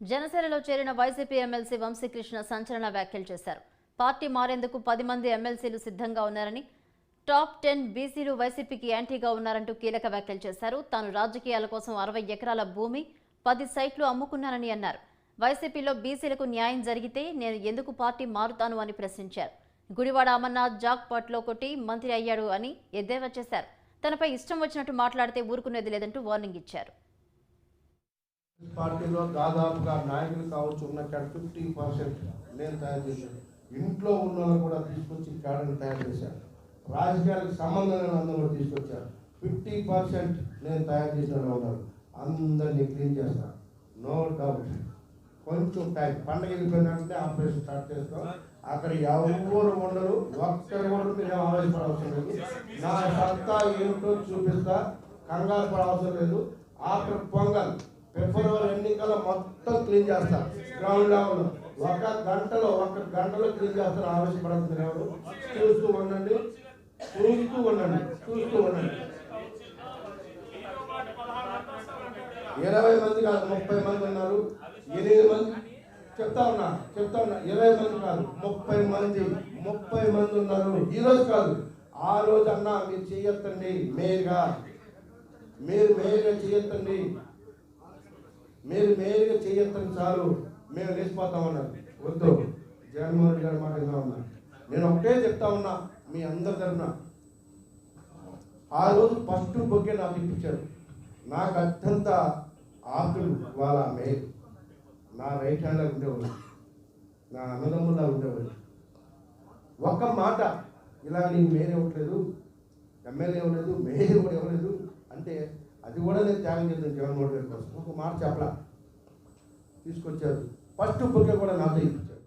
జనసేనలో చేరిన YCP MLC Vamsikrishna సంచలన వ్యాఖ్యలు చేశారు. పార్టీ మారేందుకు పది మంది ఎమ్మెల్సీలు సిద్ధంగా ఉన్నారని టాప్ టెన్ బీసీలు వైసీపీకి యాంటీగా ఉన్నారంటూ కీలక వ్యాఖ్యలు చేశారు. తాను రాజకీయాల కోసం అరవై ఎకరాల భూమి పది సైట్లు అమ్ముకున్నానని అన్నారు. వైసీపీలో బీసీలకు న్యాయం జరిగితే నేను ఎందుకు పార్టీ మారుతాను అని ప్రశ్నించారు. గుడివాడ అమర్నాథ్ జాక్ పాట్లో కొట్టి మంత్రి అయ్యాడు అని ఎద్దేవా చేశారు. తనపై ఇష్టం వచ్చినట్టు మాట్లాడితే ఊరుకునేది లేదంటూ వార్నింగ్ ఇచ్చారు. పార్టీలో దాదాపుగా నాయకులు కావచ్చు ఉన్న ఫిఫ్టీ పర్సెంట్ నేను తయారు చేశాను. ఇంట్లో ఉన్న కూడా తీసుకొచ్చి కాడని తయారు చేశాను రాజకీయాలకు సంబంధం లేని అందరూ కూడా తీసుకొచ్చారు. ఫిఫ్టీ పర్సెంట్ నేను తయారు చేసిన వాళ్ళు ఉన్నారు అందరినీ క్లీన్ చేస్తాను నో డౌట్. కొంచెం టైం పండగ వెళ్ళిపోయినట్టే ఆపరేషన్ స్టార్ట్ చేస్తాం. అక్కడ ఎవరు ఉండరు. ఒక్కరు కూడా మీరు ఏం ఆవేశపడవసరం లేదు. నా సత్తా ఏమిటో చూపిస్తా. కంగారు పడవసరం లేదు. ఆఫ్టర్ పొంగల్. ఫిబ్రవరి ఎన్నికల మొత్తం క్లీన్ చేస్తారు గ్రౌండ్ లెవెల్ ఒక గంటలో ఒక గంటలో క్లీన్ చేస్తారు ఆవేశపడుతుంది ఎవరు చూస్తూ ఉండండి. చూస్తూ ఉండండి. చూస్తూ ఉండండి. ఇరవై మంది కాదు ముప్పై మంది ఉన్నారు. ఎనిమిది మంది చెప్తా ఉన్నా చెప్తా ఉన్నా ఇరవై మంది కాదు ముప్పై మంది ముప్పై మంది ఉన్నారు. ఈ రోజు కాదు ఆ రోజు అన్నా మీరు చేయొద్దండి మేయర్గా మీరు మేయర్గా చేయొద్దండి. మీరు మేలుగా చేయొద్దని చాలు. మేము లేచిపోతామన్నారు వద్దు. జగన్మోహన్ రెడ్డి గారి మాట విన్నా ఉన్నా. నేను ఒకటే చెప్తా ఉన్నా మీ అందరి తరఫున ఆ రోజు ఫస్ట్ బొగ్గే నాకు ఇప్పించారు. నాకు అత్యంత ఆకులు వాళ్ళ మేలు నా రైట్ హ్యాండ్లో ఉండేవాళ్ళు. నా అన్నదమ్ములా ఉండేవాళ్ళు. ఒక్క మాట ఇలా నీకు మేలు ఇవ్వట్లేదు ఎమ్మెల్యే ఇవ్వలేదు మేయర్ కూడా ఇవ్వలేదు అంటే అది కూడా నేను త్యాగం చేద్దాం జగన్మోహన్ రెడ్డి కోసం. ఒక మాట చెప్పలా. తీసుకొచ్చారు. ఫస్ట్ బుక్ కూడా నాతో ఇప్పించారు.